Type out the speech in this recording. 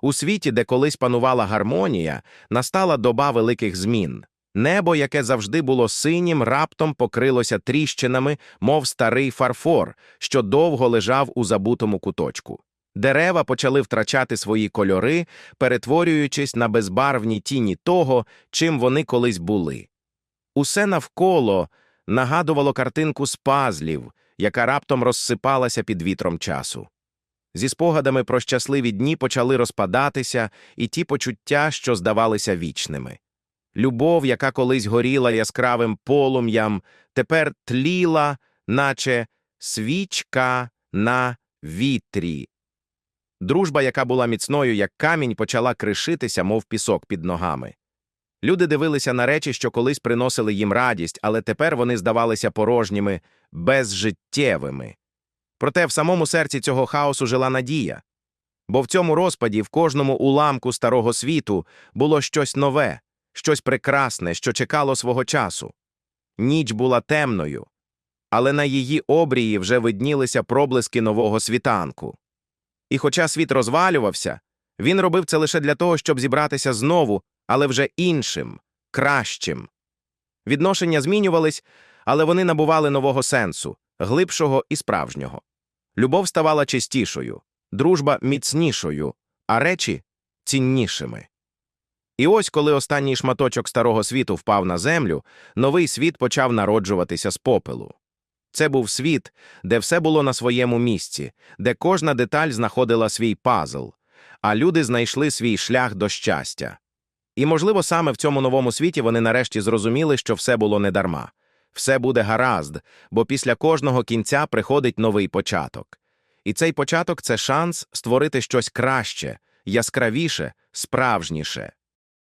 У світі, де колись панувала гармонія, настала доба великих змін. Небо, яке завжди було синім, раптом покрилося тріщинами, мов старий фарфор, що довго лежав у забутому куточку. Дерева почали втрачати свої кольори, перетворюючись на безбарвні тіні того, чим вони колись були. Усе навколо нагадувало картинку з пазлів, яка раптом розсипалася під вітром часу. Зі спогадами про щасливі дні почали розпадатися і ті почуття, що здавалися вічними. Любов, яка колись горіла яскравим полум'ям, тепер тліла, наче свічка на вітрі. Дружба, яка була міцною, як камінь, почала кришитися, мов пісок під ногами. Люди дивилися на речі, що колись приносили їм радість, але тепер вони здавалися порожніми, безжиттєвими. Проте в самому серці цього хаосу жила надія. Бо в цьому розпаді, в кожному уламку старого світу, було щось нове, щось прекрасне, що чекало свого часу. Ніч була темною, але на її обрії вже виднілися проблиски нового світанку. І хоча світ розвалювався, він робив це лише для того, щоб зібратися знову, але вже іншим, кращим. Відношення змінювались, але вони набували нового сенсу, глибшого і справжнього. Любов ставала чистішою, дружба міцнішою, а речі ціннішими. І ось, коли останній шматочок старого світу впав на землю, новий світ почав народжуватися з попелу. Це був світ, де все було на своєму місці, де кожна деталь знаходила свій пазл, а люди знайшли свій шлях до щастя. І, можливо, саме в цьому новому світі вони нарешті зрозуміли, що все було недарма. Все буде гаразд, бо після кожного кінця приходить новий початок. І цей початок це шанс створити щось краще, яскравіше, справжніше.